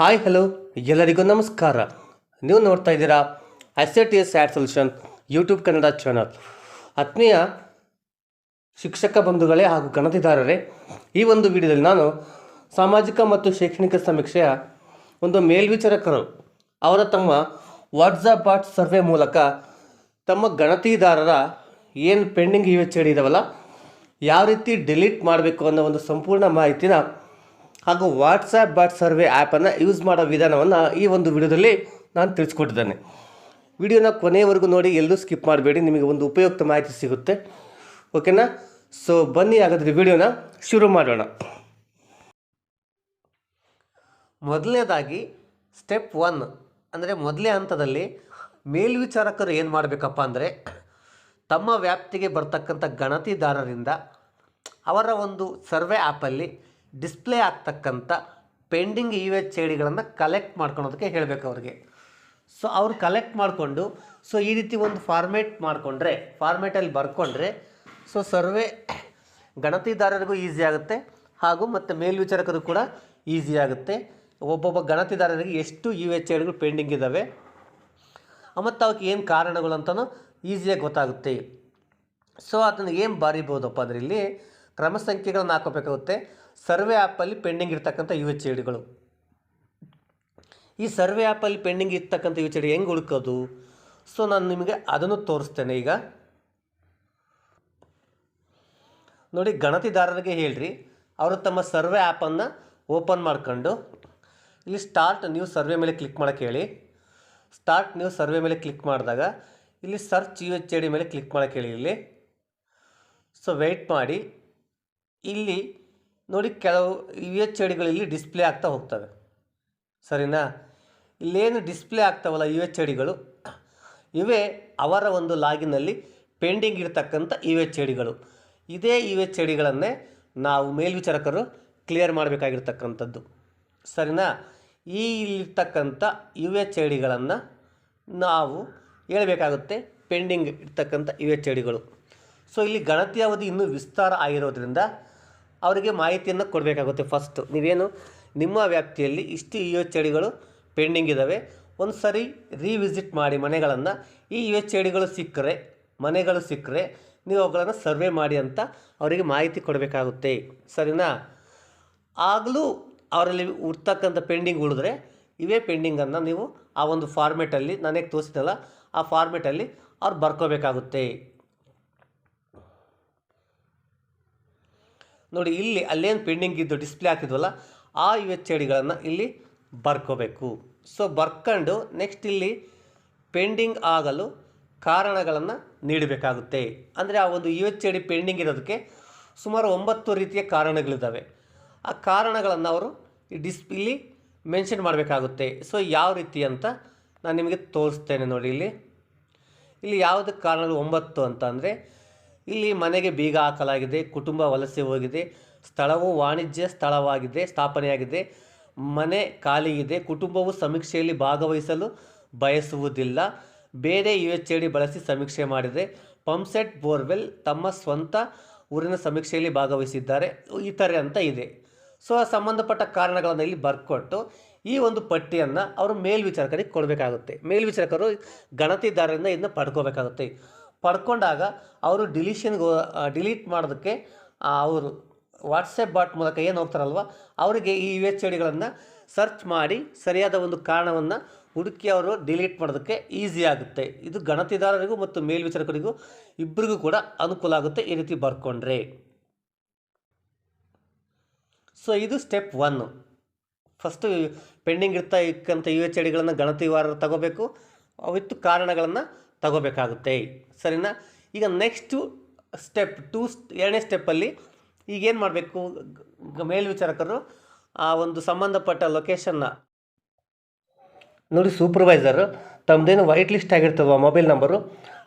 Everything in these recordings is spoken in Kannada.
Hi, hello. ಎಲ್ಲರಿಗೂ ನಮಸ್ಕಾರ. ನೀವು ನೋಡ್ತಾ ಇದ್ದೀರಾ S A T S add solution YouTube Kannada channel ಆತ್ಮೀಯ ಶಿಕ್ಷಕ ಬಂಧುಗಳೇ ಹಾಗೂ ಗಣತಿದಾರರೇ ಈ ಒಂದು ವಿಡಿಯೋದಲ್ಲಿ ನಾನು ಸಾಮಾಜಿಕ ಮತ್ತು ಶೈಕ್ಷಣಿಕ ಸಮೀಕ್ಷೆಯ ಒಂದು ಮೇಲ್ವಿಚಾರಕರು ಅವರ ತಮ್ಮ ವಾಟ್ಸಪ್ ಬಾಟ್ ಸರ್ವೆ ಮೂಲಕ ತಮ್ಮ ಗಣತಿದಾರರ ಏನು ಪೆಂಡಿಂಗ್ ಎಚ್ ಇದಾವಲ್ಲ, ಯಾವ ರೀತಿ ಡಿಲೀಟ್ ಮಾಡಬೇಕು ಅನ್ನೋ ಒಂದು ಸಂಪೂರ್ಣ ಮಾಹಿತಿನ ಹಾಗೂ ವಾಟ್ಸ್ಆ್ಯಪ್ ಬಾಟ್ ಸರ್ವೆ ಆ್ಯಪನ್ನು ಯೂಸ್ ಮಾಡೋ ವಿಧಾನವನ್ನು ಈ ಒಂದು ವಿಡಿಯೋದಲ್ಲಿ ನಾನು ತಿಳಿಸ್ಕೊಟ್ಟಿದ್ದೇನೆ. ವಿಡಿಯೋನ ಕೊನೆಯವರೆಗೂ ನೋಡಿ, ಎಲ್ಲೂ ಸ್ಕಿಪ್ ಮಾಡಬೇಡಿ, ನಿಮಗೆ ಒಂದು ಉಪಯುಕ್ತ ಮಾಹಿತಿ ಸಿಗುತ್ತೆ. ಓಕೆನಾ ಸೊ ಬನ್ನಿ ಹಾಗಾದರೆ ವಿಡಿಯೋನ ಶುರು ಮಾಡೋಣ. ಮೊದಲನೇದಾಗಿ ಸ್ಟೆಪ್ ಒನ್ ಅಂದರೆ ಮೊದಲೇ ಹಂತದಲ್ಲಿ ಮೇಲ್ವಿಚಾರಕರು ಏನು ಮಾಡಬೇಕಪ್ಪ ಅಂದರೆ, ತಮ್ಮ ವ್ಯಾಪ್ತಿಗೆ ಬರ್ತಕ್ಕಂಥ ಗಣತಿದಾರರಿಂದ ಅವರ ಒಂದು ಸರ್ವೆ ಆ್ಯಪಲ್ಲಿ ಡಿಸ್ಪ್ಲೇ ಆಗ್ತಕ್ಕಂಥ ಪೆಂಡಿಂಗ್ ಇ ಎಚ್ ಐ ಡಿಗಳನ್ನು ಕಲೆಕ್ಟ್ ಮಾಡ್ಕೊಳೋದಕ್ಕೆ ಹೇಳಬೇಕು ಅವ್ರಿಗೆ. ಸೊ ಅವ್ರು ಕಲೆಕ್ಟ್ ಮಾಡಿಕೊಂಡು ಸೊ ಈ ರೀತಿ ಒಂದು ಫಾರ್ಮೇಟ್ ಮಾಡಿಕೊಂಡ್ರೆ ಫಾರ್ಮೇಟಲ್ಲಿ ಬರ್ಕೊಂಡ್ರೆ ಸೊ ಸರ್ವೆ ಗಣತಿದಾರರಿಗೂ ಈಸಿ ಆಗುತ್ತೆ ಹಾಗೂ ಮತ್ತು ಮೇಲ್ವಿಚಾರಕರು ಕೂಡ ಈಸಿ ಆಗುತ್ತೆ. ಒಬ್ಬೊಬ್ಬ ಗಣತಿದಾರರಿಗೆ ಎಷ್ಟು ಯು ಎಚ್ ಐಡಿಗಳು ಪೆಂಡಿಂಗ್ ಇದ್ದಾವೆ ಮತ್ತು ಅವಕ್ಕೆ ಏನು ಕಾರಣಗಳು ಅಂತಲೂ ಈಸಿಯಾಗಿ ಗೊತ್ತಾಗುತ್ತೆ. ಸೊ ಅದನ್ನು ಏನು ಬರಿಬೋದಪ್ಪ ಅದರಲ್ಲಿ, ಕ್ರಮ ಸಂಖ್ಯೆಗಳನ್ನು ಹಾಕೋಬೇಕಾಗುತ್ತೆ. ಸರ್ವೆ ಆ್ಯಪಲ್ಲಿ ಪೆಂಡಿಂಗ್ ಇರ್ತಕ್ಕಂಥ ಯು ಎಚ್ ಐಡಿಗಳು ಈ ಸರ್ವೆ ಆ್ಯಪಲ್ಲಿ ಪೆಂಡಿಂಗ್ ಇರ್ತಕ್ಕಂಥ ಯು ಎಚ್ ಡಿ ಹೆಂಗೆ ಹುಡುಕೋದು? ಸೊ ನಾನು ನಿಮಗೆ ಅದನ್ನು ತೋರಿಸ್ತೇನೆ ಈಗ. ನೋಡಿ, ಗಣತಿದಾರರಿಗೆ ಹೇಳ್ರಿ. ಅವರು ತಮ್ಮ ಸರ್ವೆ ಆ್ಯಪನ್ನು ಓಪನ್ ಮಾಡ್ಕೊಂಡು, ಇಲ್ಲಿ ಸ್ಟಾರ್ಟ್ ನ್ಯೂ ಸರ್ವೆ ಮೇಲೆ ಕ್ಲಿಕ್ ಮಾಡೋಕ್ಕೆ ಹೇಳಿ. ಸ್ಟಾರ್ಟ್ ನ್ಯೂ ಸರ್ವೆ ಮೇಲೆ ಕ್ಲಿಕ್ ಮಾಡಿದಾಗ, ಇಲ್ಲಿ search U H I D ಮೇಲೆ ಕ್ಲಿಕ್ ಮಾಡೋಕ್ಕೆ ಹೇಳಿ ಇಲ್ಲಿ. ಸೊ ವೆಯ್ಟ್ ಮಾಡಿ. ಇಲ್ಲಿ ನೋಡಿ ಕೆಲವು ಯು ಎಚ್ ಐಡಿಗಳಲ್ಲಿ ಡಿಸ್ಪ್ಲೇ ಆಗ್ತಾ ಹೋಗ್ತವೆ. ಸರಿನಾ? ಇಲ್ಲೇನು ಡಿಸ್ಪ್ಲೇ ಆಗ್ತಾವಲ್ಲ ಯು ಎಚ್ ಐಡಿಗಳು ಡಿಗಳು ಇವೇ ಅವರ ಒಂದು ಲಾಗಿನಲ್ಲಿ ಪೆಂಡಿಂಗ್ ಇರ್ತಕ್ಕಂಥ ಯು ಎಚ್ ಐಡಿಗಳು ಡಿಗಳು ಇದೇ ಯು ಎಚ್ ಐಡಿಗಳನ್ನೇ ನಾವು ಮೇಲ್ವಿಚಾರಕರು ಕ್ಲಿಯರ್ ಮಾಡಬೇಕಾಗಿರ್ತಕ್ಕಂಥದ್ದು. ಸರಿನಾ? ಈ ಇಲ್ಲಿರ್ತಕ್ಕಂಥ ಯು ಎಚ್ ಐಡಿಗಳನ್ನು ನಾವು ಹೇಳಬೇಕಾಗುತ್ತೆ ಪೆಂಡಿಂಗ್ ಇರ್ತಕ್ಕಂಥ ಯು ಎಚ್ ಐಡಿಗಳು ಸೊ ಇಲ್ಲಿ ಗಣತಿ ಅವಧಿ ಇನ್ನೂ ವಿಸ್ತಾರ ಆಗಿರೋದ್ರಿಂದ ಅವರಿಗೆ ಮಾಹಿತಿಯನ್ನು ಕೊಡಬೇಕಾಗುತ್ತೆ ಫಸ್ಟು ನೀವೇನು, ನಿಮ್ಮ ವ್ಯಾಪ್ತಿಯಲ್ಲಿ ಇಷ್ಟು ಯು ಎಚ್ ಐ ಡಿಗಳು ಪೆಂಡಿಂಗ್ ಇದ್ದಾವೆ ಒಂದು ಸರಿ ರೀವಿಸಿಟ್ ಮಾಡಿ ಮನೆಗಳನ್ನು. ಈ ಯು ಎಚ್ ಐ ಡಿಗಳು ಸಿಕ್ಕರೆ, ಮನೆಗಳು ಸಿಕ್ಕರೆ ನೀವು ಅವುಗಳನ್ನು ಸರ್ವೆ ಮಾಡಿ ಅಂತ ಅವರಿಗೆ ಮಾಹಿತಿ ಕೊಡಬೇಕಾಗುತ್ತೆ. ಸರಿನಾ? ಆಗಲೂ ಅವರಲ್ಲಿ ಹುಡ್ತಕ್ಕಂಥ ಪೆಂಡಿಂಗ್ ಉಳಿದ್ರೆ ಇವೇ ಪೆಂಡಿಂಗನ್ನು ನೀವು ಆ ಒಂದು ಫಾರ್ಮೆಟಲ್ಲಿ ನನಗೆ ತೋರಿಸಿದಲ್ಲ ಆ ಫಾರ್ಮೆಟಲ್ಲಿ ಅವ್ರು ಬರ್ಕೋಬೇಕಾಗುತ್ತೆ. ನೋಡಿ, ಇಲ್ಲಿ ಅಲ್ಲೇನು ಪೆಂಡಿಂಗ್ ಇದ್ದು ಡಿಸ್ಪ್ಲೇ ಹಾಕಿದ್ವಲ್ಲ, ಆ ಯು ಎಚ್ ಐ ಡಿಗಳನ್ನು ಇಲ್ಲಿ ಬರ್ಕೋಬೇಕು. ಸೊ ಬರ್ಕೊಂಡು ನೆಕ್ಸ್ಟ್ ಇಲ್ಲಿ ಪೆಂಡಿಂಗ್ ಆಗಲು ಕಾರಣಗಳನ್ನು ನೀಡಬೇಕಾಗುತ್ತೆ. ಅಂದರೆ ಆ ಒಂದು ಯು ಎಚ್ ಐ ಪೆಂಡಿಂಗ್ ಇರೋದಕ್ಕೆ ಸುಮಾರು ಒಂಬತ್ತು ರೀತಿಯ ಕಾರಣಗಳಿದ್ದಾವೆ. ಆ ಕಾರಣಗಳನ್ನು ಅವರು ಈ ಡಿಸ್ ಇಲ್ಲಿ ಮೆನ್ಷನ್ ಮಾಡಬೇಕಾಗುತ್ತೆ. ಸೊ ಯಾವ ರೀತಿ ಅಂತ ನಾನು ನಿಮಗೆ ತೋರಿಸ್ತೇನೆ ನೋಡಿ ಇಲ್ಲಿ. ಇಲ್ಲಿ ಯಾವುದಕ್ಕೆ ಕಾರಣಗಳು ಒಂಬತ್ತು ಅಂತ ಅಂದರೆ ಇಲ್ಲಿ ಮನೆಗೆ ಬೀಗ ಹಾಕಲಾಗಿದೆ, ಕುಟುಂಬ ವಲಸೆ ಹೋಗಿದೆ, ಸ್ಥಳವು ವಾಣಿಜ್ಯ ಸ್ಥಳವಾಗಿದೆ, ಸ್ಥಾಪನೆಯಾಗಿದೆ, ಮನೆ ಖಾಲಿ ಇದೆ, ಕುಟುಂಬವು ಸಮೀಕ್ಷೆಯಲ್ಲಿ ಭಾಗವಹಿಸಲು ಬಯಸುವುದಿಲ್ಲ, ಬೇರೆ ಯು ಎಚ್ ಡಿ ಬಳಸಿ ಸಮೀಕ್ಷೆ ಮಾಡಿದೆ, ಪಂಪ್ಸೆಟ್ ಬೋರ್ವೆಲ್ ತಮ್ಮ ಸ್ವಂತ ಊರಿನ ಸಮೀಕ್ಷೆಯಲ್ಲಿ ಭಾಗವಹಿಸಿದ್ದಾರೆ, ಇತರೆ ಅಂತ ಇದೆ. ಸೊ, ಆ ಸಂಬಂಧಪಟ್ಟ ಕಾರಣಗಳನ್ನು ಇಲ್ಲಿ ಬರ್ಕೊಟ್ಟು ಈ ಒಂದು ಪಟ್ಟಿಯನ್ನು ಅವರು ಮೇಲ್ವಿಚಾರಕರಿಗೆ ಕೊಡಬೇಕಾಗುತ್ತೆ. ಮೇಲ್ವಿಚಾರಕರು ಗಣತಿದಾರರಿಂದ ಇದನ್ನು ಪಡ್ಕೋಬೇಕಾಗುತ್ತೆ. ಪಡ್ಕೊಂಡಾಗ ಅವರು ಡಿಲೀಷನ್ಗೆ ಡಿಲೀಟ್ ಮಾಡೋದಕ್ಕೆ ಅವರು ವಾಟ್ಸಪ್ ಬಾಟ್ ಮೂಲಕ ಏನು ಹೋಗ್ತಾರಲ್ವ, ಅವರಿಗೆ ಈ ಯು ಎಚ್ ಸರ್ಚ್ ಮಾಡಿ ಸರಿಯಾದ ಒಂದು ಕಾರಣವನ್ನು ಹುಡುಕಿ ಅವರು ಡಿಲೀಟ್ ಮಾಡೋದಕ್ಕೆ ಈಸಿ ಆಗುತ್ತೆ. ಇದು ಗಣತಿದಾರರಿಗೂ ಮತ್ತು ಮೇಲ್ವಿಚಾರಕರಿಗೂ ಇಬ್ಬರಿಗೂ ಕೂಡ ಅನುಕೂಲ ಆಗುತ್ತೆ ಈ ರೀತಿ ಬರ್ಕೊಂಡ್ರೆ. ಸೊ ಇದು ಸ್ಟೆಪ್ ಒನ್ನು ಫಸ್ಟು ಪೆಂಡಿಂಗ್ ಇರ್ತಾ ಇಕ್ಕಂಥ ಯು ಎಚ್ ಡಿಗಳನ್ನು ಗಣತಿವಾರರು ತಗೋಬೇಕು. ವಿತ್ ಕಾರಣಗಳನ್ನು ತಗೋಬೇಕಾಗುತ್ತೆ. ಸರಿನಾ? ಈಗ ನೆಕ್ಸ್ಟು ಸ್ಟೆಪ್ ಟೂ ಎರಡನೇ ಸ್ಟೆಪ್ಪಲ್ಲಿ ಈಗೇನು ಮಾಡಬೇಕು? ಮೇಲ್ವಿಚಾರಕರು ಆ ಒಂದು ಸಂಬಂಧಪಟ್ಟ ಲೊಕೇಶನ್ನ ನೋಡಿ ಸೂಪರ್ವೈಸರು ತಮ್ಮದೇನು ವೈಟ್ ಲಿಸ್ಟ್ ಆಗಿರ್ತದೋ ಮೊಬೈಲ್ ನಂಬರು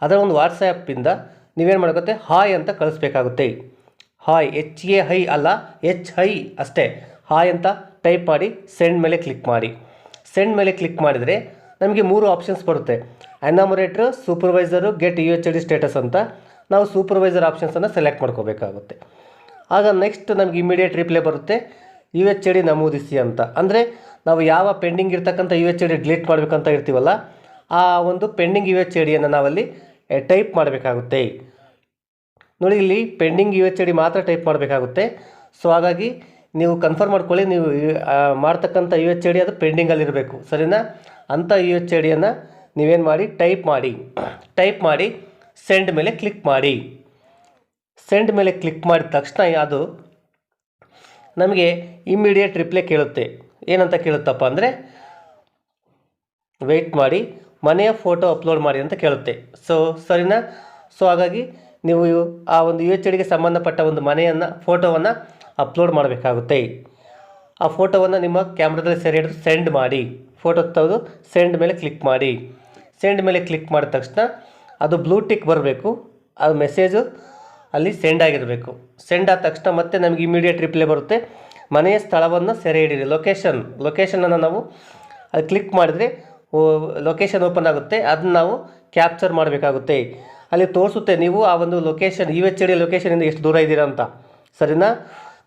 ಅದರ ಒಂದು ವಾಟ್ಸಪ್ಪಿಂದ ನೀವೇನು ಮಾಡಬೇಕು ಹಾಯ್ ಅಂತ ಕಳಿಸ್ಬೇಕಾಗುತ್ತೆ. ಹಾಯ್ ಎಚ್ ಎ ಹೈ ಅಲ್ಲ ಎಚ್ ಹೈ ಅಷ್ಟೇ. ಹಾಯ್ ಅಂತ ಟೈಪ್ ಮಾಡಿ ಸೆಂಡ್ ಮೇಲೆ ಕ್ಲಿಕ್ ಮಾಡಿ. ಸೆಂಡ್ ಮೇಲೆ ಕ್ಲಿಕ್ ಮಾಡಿದರೆ ನಮಗೆ ಮೂರು ಆಪ್ಷನ್ಸ್ ಬರುತ್ತೆ. Enumerator supervisor get U H D status ಅಂತ ನಾವು ಸೂಪರ್ವೈಸರ್ ಆಪ್ಷನ್ಸನ್ನು ಸೆಲೆಕ್ಟ್ ಮಾಡ್ಕೋಬೇಕಾಗುತ್ತೆ. ಆಗ ನೆಕ್ಸ್ಟ್ ನಮಗೆ ಇಮಿಡಿಯೇಟ್ ರಿಪ್ಲೈ ಬರುತ್ತೆ. ಯು ಎಚ್ ಡಿ ನಮೂದಿಸಿ ಅಂತ. ಅಂದರೆ ನಾವು ಯಾವ ಪೆಂಡಿಂಗ್ ಇರ್ತಕ್ಕಂಥ ಯು ಎಚ್ ಡಿ ಡಿಲೀಟ್ ಮಾಡಬೇಕಂತ ಇರ್ತೀವಲ್ಲ, ಆ ಒಂದು ಪೆಂಡಿಂಗ್ ಯು ಎಚ್ ಡಿಯನ್ನು ನಾವಲ್ಲಿ ಟೈಪ್ ಮಾಡಬೇಕಾಗುತ್ತೆ. ನೋಡಿ ಇಲ್ಲಿ ಪೆಂಡಿಂಗ್ ಯು ಎಚ್ ಡಿ ಮಾತ್ರ ಟೈಪ್ ಮಾಡಬೇಕಾಗುತ್ತೆ. ಸೊ ಹಾಗಾಗಿ ನೀವು ಕನ್ಫರ್ಮ್ ಮಾಡ್ಕೊಳ್ಳಿ, ನೀವು ಮಾಡ್ತಕ್ಕಂಥ ಯು ಎಚ್ ಡಿ ಅದು ಪೆಂಡಿಂಗಲ್ಲಿರಬೇಕು ಸರಿನಾ? ಅಂಥ ಯು ಎಚ್ ಡಿಯನ್ನು ನೀವೇನು ಮಾಡಿ? ಟೈಪ್ ಮಾಡಿ. ಟೈಪ್ ಮಾಡಿ. ಸೆಂಡ್ ಮೇಲೆ ಕ್ಲಿಕ್ ಮಾಡಿ. ಸೆಂಡ್ ಮೇಲೆ ಕ್ಲಿಕ್ ಮಾಡಿದ ತಕ್ಷಣ ಅದು ನಮಗೆ ಇಮ್ಮಿಡಿಯೇಟ್ ರಿಪ್ಲೈ ಕೇಳುತ್ತೆ. ಏನಂತ ಕೇಳುತ್ತಪ್ಪ ಅಂದರೆ ವೆಯ್ಟ್ ಮಾಡಿ, ಮನೆಯ ಫೋಟೋ ಅಪ್ಲೋಡ್ ಮಾಡಿ ಅಂತ ಕೇಳುತ್ತೆ. ಸೊ ಸರಿನಾ? ಸೊ ಹಾಗಾಗಿ ನೀವು ಆ ಒಂದು ಯು ಎಚ್ ಡಿಗೆ ಸಂಬಂಧಪಟ್ಟ ಒಂದು ಮನೆಯನ್ನು ಫೋಟೋವನ್ನು ಅಪ್ಲೋಡ್ ಮಾಡಬೇಕಾಗುತ್ತೆ. ಆ ಫೋಟೋವನ್ನು ನಿಮ್ಮ ಕ್ಯಾಮ್ರಾದಲ್ಲಿ ಸೆರೆ ಹಿಡಿದು ಸೆಂಡ್ ಮಾಡಿ. ಫೋಟೋ ತೆಗೆದು ಸೆಂಡ್ ಮೇಲೆ ಕ್ಲಿಕ್ ಮಾಡಿ. ಸೆಂಡ್ ಮೇಲೆ ಕ್ಲಿಕ್ ಮಾಡಿದ ತಕ್ಷಣ ಅದು ಬ್ಲೂ ಟಿಕ್ ಬರಬೇಕು. ಆ ಮೆಸೇಜು ಅಲ್ಲಿ ಸೆಂಡ್ ಆಗಿರಬೇಕು. ಸೆಂಡ್ ಆದ ತಕ್ಷಣ ಮತ್ತೆ ನಮಗೆ ಇಮಿಡಿಯೇಟ್ ರಿಪ್ಲೈ ಬರುತ್ತೆ. ಮನೆಯ ಸ್ಥಳವನ್ನು ಸೆರೆ ಹಿಡಿರಿ ಲೊಕೇಶನ್ ಲೊಕೇಶನನ್ನು ನಾವು ಅದು ಕ್ಲಿಕ್ ಮಾಡಿದರೆ ಲೊಕೇಶನ್ ಓಪನ್ ಆಗುತ್ತೆ. ಅದನ್ನ ನಾವು ಕ್ಯಾಪ್ಚರ್ ಮಾಡಬೇಕಾಗುತ್ತೆ. ಅಲ್ಲಿ ತೋರಿಸುತ್ತೆ ನೀವು ಆ ಒಂದು ಲೊಕೇಶನ್ ಯು ಎಚ್ ಡಿ ಲೊಕೇಶನಿಂದ ಎಷ್ಟು ದೂರ ಇದ್ದೀರಾ ಅಂತ. ಸರಿನಾ?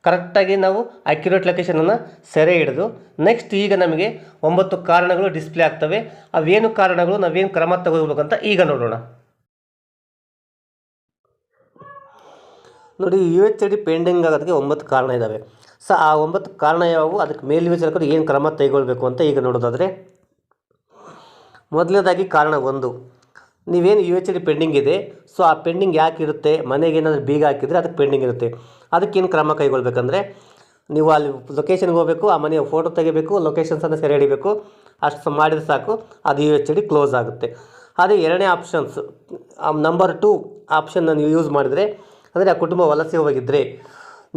ಕರೆಕ್ಟಾಗಿ ನಾವು ಅಕ್ಯುರೇಟ್ ಲೊಕೇಶನನ್ನು ಸೆರೆ ಹಿಡಿದು ನೆಕ್ಸ್ಟ್ ಈಗ ನಮಗೆ ಒಂಬತ್ತು ಕಾರಣಗಳು ಡಿಸ್ಪ್ಲೇ ಆಗ್ತವೆ. ಅವೇನು ಕಾರಣಗಳು, ನಾವೇನು ಕ್ರಮ ತಗೋಬೇಕಂತ ಈಗ ನೋಡೋಣ. ನೋಡಿ ಯು ಎಚ್ ಡಿ ಪೆಂಡಿಂಗ್ ಆಗೋದಕ್ಕೆ ಒಂಬತ್ತು ಕಾರಣ ಇದ್ದಾವೆ ಸೊ, ಆ ಒಂಬತ್ತು ಕಾರಣ ಯಾವುವು ಅದಕ್ಕೆ ಮೇಲ್ವಿಚಾರಕರು ಏನು ಕ್ರಮ ತೆಗೊಳ್ಬೇಕು ಅಂತ ಈಗ ನೋಡೋದಾದರೆ, ಮೊದಲನೇದಾಗಿ ಕಾರಣ ಒಂದು. ನೀವೇನು ಯು ಎಚ್ ಡಿ ಪೆಂಡಿಂಗ್ ಇದೆ ಸೊ ಆ ಪೆಂಡಿಂಗ್ ಯಾಕೆ ಇರುತ್ತೆ ಮನೆಗೆ ಏನಾದರೂ ಬೀಗ ಹಾಕಿದರೆ ಅದಕ್ಕೆ ಪೆಂಡಿಂಗ್ ಇರುತ್ತೆ. ಅದಕ್ಕೇನು ಕ್ರಮ ಕೈಗೊಳ್ಬೇಕಂದ್ರೆ ನೀವು ಅಲ್ಲಿ ಲೊಕೇಶನ್ಗೆ ಹೋಗಬೇಕು, ಆ ಮನೆಯ ಫೋಟೋ ತೆಗಿಬೇಕು ಲೊಕೇಶನ್ಸನ್ನು ಸೆರೆ ಹಿಡಿಬೇಕು. ಅಷ್ಟು ಮಾಡಿದರೆ ಸಾಕು. ಅದು ಯು ಎಚ್ ಡಿ ಕ್ಲೋಸ್ ಆಗುತ್ತೆ. ಅದೇ ಎರಡನೇ ಆಪ್ಷನ್ಸ್ ನಂಬರ್ ಟು ಆಪ್ಷನ್ನ ನೀವು ಯೂಸ್ ಮಾಡಿದರೆ, ಅಂದರೆ ಆ ಕುಟುಂಬ ವಲಸೆ ಹೋಗಿದ್ದರೆ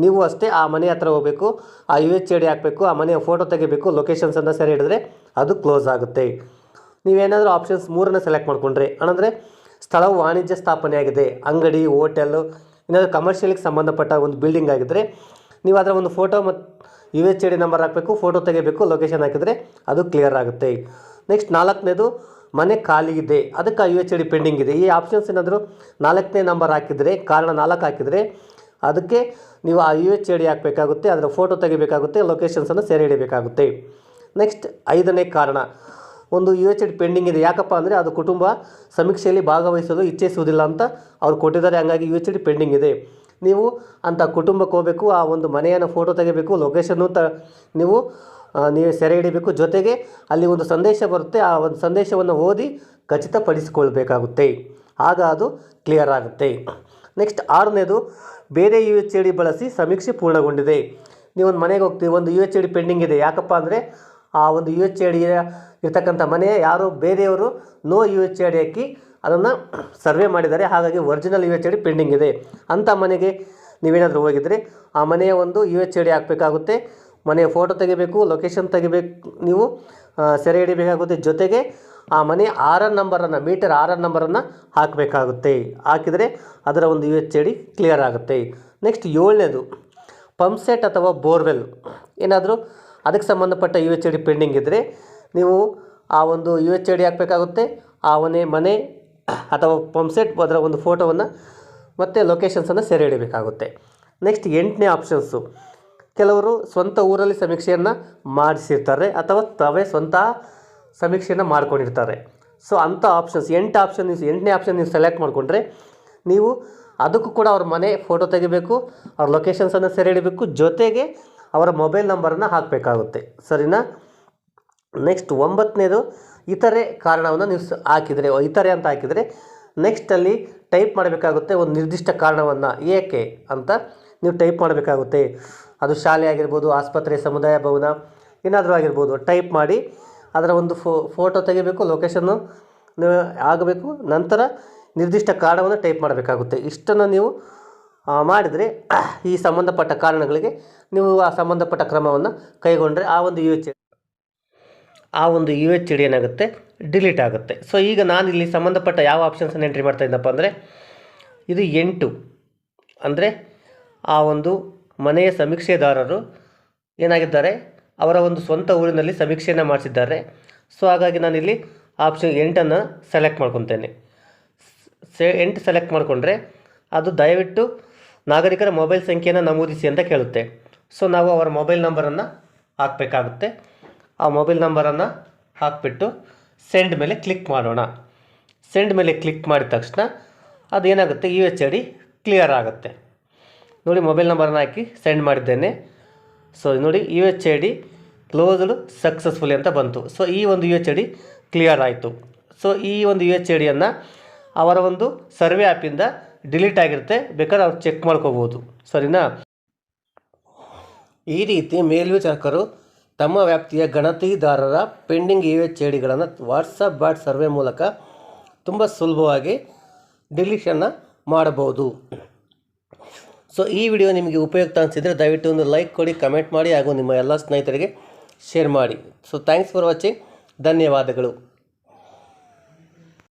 ನೀವು ಅಷ್ಟೇ ಆ ಮನೆ ಹತ್ರ ಹೋಗಬೇಕು, ಆ ಯು ಎಚ್ ಡಿ ಹಾಕಬೇಕು, ಆ ಮನೆಯ ಫೋಟೋ ತೆಗಿಬೇಕು ಲೊಕೇಶನ್ಸನ್ನು ಸೆರೆ ಹಿಡಿದ್ರೆ ಅದು ಕ್ಲೋಸ್ ಆಗುತ್ತೆ. ನೀವೇನಾದರೂ ಆಪ್ಷನ್ಸ್ ಮೂರನ್ನು ಸೆಲೆಕ್ಟ್ ಮಾಡಿಕೊಂಡ್ರೆ ಅಂದರೆ ಸ್ಥಳವು ವಾಣಿಜ್ಯ ಸ್ಥಾಪನೆಯಾಗಿದೆ, ಅಂಗಡಿ ಹೋಟೆಲ್ಲು ಏನಾದರೂ ಕಮರ್ಷಿಯಲಿಗೆ ಸಂಬಂಧಪಟ್ಟ ಒಂದು ಬಿಲ್ಡಿಂಗ್ ಆಗಿದ್ದರೆ ನೀವು ಅದರ ಒಂದು ಫೋಟೋ ಮತ್ತು ಯು ಎಚ್ ಡಿ ನಂಬರ್ ಹಾಕಬೇಕು ಫೋಟೋ ತೆಗಿಬೇಕು ಲೊಕೇಶನ್ ಹಾಕಿದರೆ ಅದು ಕ್ಲಿಯರ್ ಆಗುತ್ತೆ. ನೆಕ್ಸ್ಟ್ ನಾಲ್ಕನೇದು ಮನೆ ಖಾಲಿ ಇದೆ. ಅದಕ್ಕೆ ಯು ಎಚ್ ಡಿ ಪೆಂಡಿಂಗ್ ಇದೆ. ಈ ಆಪ್ಷನ್ಸ್ ಏನಾದರೂ ನಾಲ್ಕನೇ ನಂಬರ್ ಹಾಕಿದರೆ, ಕಾರಣ ನಾಲ್ಕು ಹಾಕಿದರೆ ಅದಕ್ಕೆ ನೀವು ಆ ಯು ಎಚ್ ಡಿ ಹಾಕಬೇಕಾಗುತ್ತೆ, ಅದರ ಫೋಟೋ ತೆಗಿಬೇಕಾಗುತ್ತೆ ಲೊಕೇಶನ್ಸನ್ನು ಸೆರೆ ಹಿಡಿಬೇಕಾಗುತ್ತೆ. ನೆಕ್ಸ್ಟ್ ಐದನೇ ಕಾರಣ. ಒಂದು ಯು ಎಚ್ ಡಿ ಪೆಂಡಿಂಗ್ ಇದೆ. ಯಾಕಪ್ಪ ಅಂದರೆ ಅದು ಕುಟುಂಬ ಸಮೀಕ್ಷೆಯಲ್ಲಿ ಭಾಗವಹಿಸಲು ಇಚ್ಛಿಸುವುದಿಲ್ಲ ಅಂತ ಅವ್ರು ಕೊಟ್ಟಿದ್ದಾರೆ. ಹಂಗಾಗಿ ಯು ಎಚ್ ಡಿ ಪೆಂಡಿಂಗ್ ಇದೆ. ನೀವು ಅಂಥ ಕುಟುಂಬಕ್ಕೆ ಹೋಗಬೇಕು, ಆ ಒಂದು ಮನೆಯನ್ನು ಫೋಟೋ ತೆಗಿಬೇಕು ಲೊಕೇಶನ್ನು ತ ನೀವು ನೀವು ಸೆರೆ ಹಿಡಿಬೇಕು. ಜೊತೆಗೆ ಅಲ್ಲಿ ಒಂದು ಸಂದೇಶ ಬರುತ್ತೆ. ಆ ಒಂದು ಸಂದೇಶವನ್ನು ಓದಿ ಖಚಿತಪಡಿಸಿಕೊಳ್ಬೇಕಾಗುತ್ತೆ. ಆಗ ಅದು ಕ್ಲಿಯರ್ ಆಗುತ್ತೆ. ನೆಕ್ಸ್ಟ್ ಆರನೇದು, ಬೇರೆ ಯು ಎಚ್ ಡಿ ಬಳಸಿ ಸಮೀಕ್ಷೆ ಪೂರ್ಣಗೊಂಡಿದೆ. ನೀವೊಂದು ಮನೆಗೆ ಹೋಗ್ತೀವಿ. ಒಂದು ಯು ಎಚ್ ಡಿ ಪೆಂಡಿಂಗ್ ಇದೆ. ಯಾಕಪ್ಪ ಅಂದರೆ ಆ ಒಂದು ಯು ಎಚ್ ಡಿ ಇರ್ತಕ್ಕಂಥ ಮನೆ, ಯಾರು ಬೇರೆಯವರು ನೋ ಯು ಎಚ್ ಡಿ ಹಾಕಿ ಅದನ್ನು ಸರ್ವೆ ಮಾಡಿದ್ದಾರೆ. ಹಾಗಾಗಿ original U H D pending ಇದೆ. ಅಂಥ ಮನೆಗೆ ನೀವೇನಾದರೂ ಹೋಗಿದರೆ ಆ ಮನೆಯ ಒಂದು ಯು ಎಚ್ ಡಿ ಹಾಕಬೇಕಾಗುತ್ತೆ. ಮನೆಯ ಫೋಟೋ ತೆಗಿಬೇಕು ಲೊಕೇಶನ್ ತೆಗಿಬೇಕು, ನೀವು ಸೆರೆ ಹಿಡಿಬೇಕಾಗುತ್ತೆ. ಜೊತೆಗೆ ಆ ಮನೆ ಆರ್ ಆರ್ ನಂಬರನ್ನು ಮೀಟರ್ ಆರ್ ಆರ್ ನಂಬರನ್ನು ಹಾಕಬೇಕಾಗುತ್ತೆ. ಹಾಕಿದರೆ ಅದರ ಒಂದು ಯು ಎಚ್ ಡಿ ಕ್ಲಿಯರ್ ಆಗುತ್ತೆ. ನೆಕ್ಸ್ಟ್ ಏಳನೇದು ಪಂಪ್ ಸೆಟ್ ಅಥವಾ ಬೋರ್ವೆಲ್. ಏನಾದರೂ ಅದಕ್ಕೆ ಸಂಬಂಧಪಟ್ಟ ಯು ಎಚ್ ಡಿ ಪೆಂಡಿಂಗ್ ಇದ್ದರೆ ನೀವು ಆ ಒಂದು ಯು ಎಚ್ ಡಿ ಹಾಕಬೇಕಾಗುತ್ತೆ. ಆ ಮನೆ ಮನೆ ಅಥವಾ ಪಂಪ್ ಸೆಟ್ ಅದರ ಒಂದು ಫೋಟೋವನ್ನು ಮತ್ತು ಲೊಕೇಶನ್ಸನ್ನು ಸೆರೆ ಹಿಡಿಬೇಕಾಗುತ್ತೆ. ನೆಕ್ಸ್ಟ್ ಎಂಟನೇ ಆಪ್ಷನ್ಸು ಕೆಲವರು ಸ್ವಂತ ಊರಲ್ಲಿ ಸಮೀಕ್ಷೆಯನ್ನು ಮಾಡಿಸಿರ್ತಾರೆ ಅಥವಾ ತಾವೇ ಸ್ವಂತ ಸಮೀಕ್ಷೆಯನ್ನು ಮಾಡ್ಕೊಂಡಿರ್ತಾರೆ. ಸೊ ಅಂಥ ಆಪ್ಷನ್ಸ್ ಎಂಟು ಆಪ್ಷನ್ ನೀವು, ಎಂಟನೇ ಆಪ್ಷನ್ ನೀವು ಸೆಲೆಕ್ಟ್ ಮಾಡಿಕೊಂಡ್ರೆ ನೀವು ಅದಕ್ಕೂ ಕೂಡ ಅವ್ರ ಮನೆ ಫೋಟೋ ತೆಗಿಬೇಕು, ಅವ್ರ ಲೊಕೇಶನ್ಸನ್ನು ಸೆರೆ ಹಿಡಿಬೇಕು. ಜೊತೆಗೆ ಅವರ ಮೊಬೈಲ್ ನಂಬರನ್ನು ಹಾಕಬೇಕಾಗುತ್ತೆ. ಸರಿನಾ? ನೆಕ್ಸ್ಟ್ ಒಂಬತ್ತನೇದು, ಇತರೆ ಕಾರಣವನ್ನು ನೀವು ಹಾಕಿದರೆ, ಇತರೆ ಅಂತ ಹಾಕಿದರೆ ನೆಕ್ಸ್ಟಲ್ಲಿ ಟೈಪ್ ಮಾಡಬೇಕಾಗುತ್ತೆ ಒಂದು ನಿರ್ದಿಷ್ಟ ಕಾರಣವನ್ನು. ಏಕೆ ಅಂತ ನೀವು ಟೈಪ್ ಮಾಡಬೇಕಾಗುತ್ತೆ. ಅದು ಶಾಲೆ ಆಗಿರ್ಬೋದು, ಆಸ್ಪತ್ರೆ, ಸಮುದಾಯ ಭವನ, ಏನಾದರೂ ಆಗಿರ್ಬೋದು, ಟೈಪ್ ಮಾಡಿ ಅದರ ಒಂದು ಫೋ, ಫೋಟೋ ತೆಗಿಬೇಕು, ಲೊಕೇಶನ್ನು ಆಗಬೇಕು, ನಂತರ ನಿರ್ದಿಷ್ಟ ಕಾರಣವನ್ನು ಟೈಪ್ ಮಾಡಬೇಕಾಗುತ್ತೆ. ಇಷ್ಟನ್ನು ನೀವು ಮಾಡಿದರೆ ಈ ಸಂಬಂಧಪಟ್ಟ ಕಾರಣಗಳಿಗೆ ನೀವು ಆ ಸಂಬಂಧಪಟ್ಟ ಕ್ರಮವನ್ನು ಕೈಗೊಂಡ್ರೆ ಆ ಒಂದು ಯು ಎಚ್ ಆ ಒಂದು ಯು ಎಚ್ ಡಿ ಏನಾಗುತ್ತೆ? ಡಿಲೀಟ್ ಆಗುತ್ತೆ. ಸೊ ಈಗ ನಾನು ಇಲ್ಲಿ ಸಂಬಂಧಪಟ್ಟ ಯಾವ ಆಪ್ಷನ್ಸನ್ನು ಎಂಟ್ರಿ ಮಾಡ್ತಾ ಇದ್ದಪ್ಪ ಅಂದರೆ, ಇದು ಎಂಟು ಅಂದರೆ ಆ ಒಂದು ಮನೆಯ ಸಮೀಕ್ಷೆದಾರರು ಏನಾಗಿದ್ದಾರೆ? ಅವರ ಒಂದು ಸ್ವಂತ ಊರಿನಲ್ಲಿ ಸಮೀಕ್ಷೆಯನ್ನು ಮಾಡಿಸಿದ್ದಾರೆ. ಸೊ ಹಾಗಾಗಿ ನಾನಿಲ್ಲಿ ಆಪ್ಷನ್ ಎಂಟನ್ನು ಸೆಲೆಕ್ಟ್ ಮಾಡ್ಕೊತೇನೆ. ಸೆ ಎಂಟು ಸೆಲೆಕ್ಟ್ ಮಾಡಿಕೊಂಡ್ರೆ ಅದು ದಯವಿಟ್ಟು ನಾಗರಿಕರ ಮೊಬೈಲ್ ಸಂಖ್ಯೆಯನ್ನು ನಮೂದಿಸಿ ಅಂತ ಕೇಳುತ್ತೆ. ಸೊ ನಾವು ಅವರ ಮೊಬೈಲ್ ನಂಬರನ್ನು ಹಾಕಬೇಕಾಗುತ್ತೆ. ಆ ಮೊಬೈಲ್ ನಂಬರನ್ನು ಹಾಕಿಬಿಟ್ಟು ಸೆಂಡ್ ಮೇಲೆ ಕ್ಲಿಕ್ ಮಾಡೋಣ. ಸೆಂಡ್ ಮೇಲೆ ಕ್ಲಿಕ್ ಮಾಡಿದ ತಕ್ಷಣ ಅದೇನಾಗುತ್ತೆ? U H I D clear ಆಗುತ್ತೆ. ನೋಡಿ, ಮೊಬೈಲ್ ನಂಬರನ್ನು ಹಾಕಿ ಸೆಂಡ್ ಮಾಡಿದ್ದೇನೆ. ಸೊ ನೋಡಿ U H I D closed successfully ಅಂತ ಬಂತು. ಸೊ ಈ ಒಂದು U H I D clear ಆಯಿತು. ಸೊ ಈ ಒಂದು ಯು ಎಚ್ ಐ ಡಿಯನ್ನು ಅವರ ಒಂದು ಸರ್ವೆ ಆ್ಯಪಿಂದ ಡಿಲೀಟ್ ಆಗಿರುತ್ತೆ, ಬೇಕಾದ್ರೆ ಅವ್ರು ಚೆಕ್ ಮಾಡ್ಕೋಬೋದು. ಸರಿನಾ? ಈ ರೀತಿ ಮೇಲ್ವಿಚಾರಕರು ತಮ್ಮ ವ್ಯಾಪ್ತಿಯ ಗಣತಿದಾರರ ಪೆಂಡಿಂಗ್ ಇ ಎಚ್ ಡಿಗಳನ್ನು ವಾಟ್ಸಪ್ ಬಾಟ್ ಸರ್ವೆ ಮೂಲಕ ತುಂಬ ಸುಲಭವಾಗಿ ಡಿಲೀಷನ್ನು ಮಾಡಬಹುದು. ಸೊ ಈ ವಿಡಿಯೋ ನಿಮಗೆ ಉಪಯುಕ್ತ ಅನಿಸಿದರೆ ದಯವಿಟ್ಟು ಒಂದು ಲೈಕ್ ಕೊಡಿ ಕಮೆಂಟ್ ಮಾಡಿ, ಹಾಗೂ ನಿಮ್ಮ ಎಲ್ಲ ಸ್ನೇಹಿತರಿಗೆ ಶೇರ್ ಮಾಡಿ. ಸೊ ಥ್ಯಾಂಕ್ಸ್ ಫಾರ್ ವಾಚಿಂಗ್ ಧನ್ಯವಾದಗಳು.